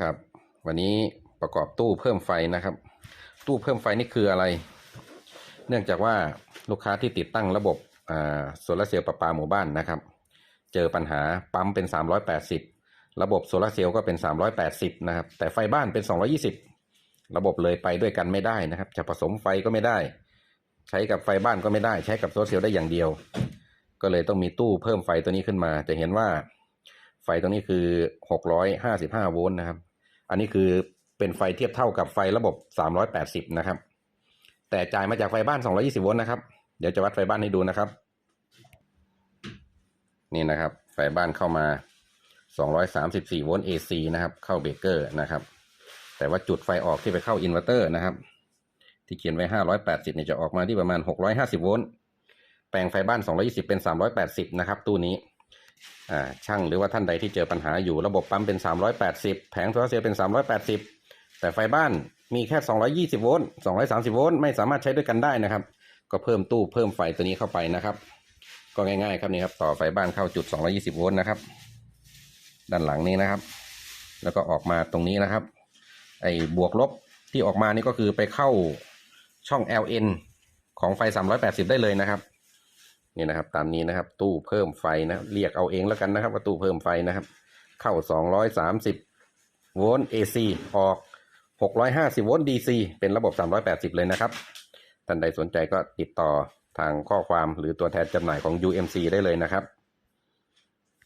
ครับ วันนี้ประกอบตู้เพิ่มไฟนะครับ ตู้เพิ่มไฟนี่คืออะไร เนื่องจากว่าลูกค้าที่ติดตั้งระบบอ่าโซลาเซลล์ประปาหมู่บ้านนะครับ เจอปัญหาปั๊มเป็น 380 ระบบโซลาเซลล์ก็เป็น 380 นะครับ แต่ไฟบ้านเป็น 220 ระบบเลยไปด้วยกันไม่ได้นะครับ จะผสมไฟก็ไม่ได้ ใช้กับไฟบ้านก็ไม่ได้ ใช้กับโซลาเซลล์ได้อย่างเดียว ก็เลยต้องมีตู้เพิ่มไฟตัวนี้ขึ้นมา จะเห็นว่าไฟตรงนี้คือ 655 โวลต์นะครับ อันนี้คือเป็นไฟเทียบเท่ากับไฟระบบ 380 นะครับ แต่จ่ายมาจากไฟบ้าน 220 โวลต์นะครับ เดี๋ยวจะวัดไฟบ้านให้ดูนะครับ นี่นะครับ ไฟบ้านเข้ามา 234 โวลต์ AC นะครับ เข้าเบรกเกอร์นะครับ แต่ว่าจุดไฟออกที่ไปเข้าอินเวอร์เตอร์นะครับ ที่เขียนไว้ 580เนี่ยจะออกมาที่ประมาณ 650 โวลต์ แปลงไฟบ้าน 220 เป็น 380 นะครับ ตู้นี้ ช่างหรือว่าท่านใดที่เจอปัญหาอยู่ระบบปั๊มเป็น 380 แผงโซลาร์เซลล์เป็น 380 แต่ไฟบ้านมีแค่ 220 โวลต์ 230 โวลต์ไม่สามารถใช้ด้วยกันได้นะครับ ก็เพิ่มตู้เพิ่มไฟตัวนี้เข้าไปนะครับ ก็ง่ายๆครับนี่ครับต่อไฟบ้านเข้าจุด 220 โวลต์นะครับ ด้านหลังนี้นะครับ แล้วก็ออกมาตรงนี้นะครับ ไอ้บวกลบที่ออกมานี่ก็คือไปเข้าช่อง LN ของไฟ 380 ได้เลยนะครับ นี่นะครับ ตามนี้นะครับ ตู้เพิ่มไฟนะเรียกเอาเองแล้วกันนะครับว่าตู้เพิ่มไฟนะครับ เข้า 230 โวลต์ AC ออก 650 โวลต์ DC เป็นระบบ 380 เลยนะครับ ท่านใดสนใจก็ติดต่อทางข้อความหรือตัวแทนจำหน่ายของ UMC ได้เลยนะครับ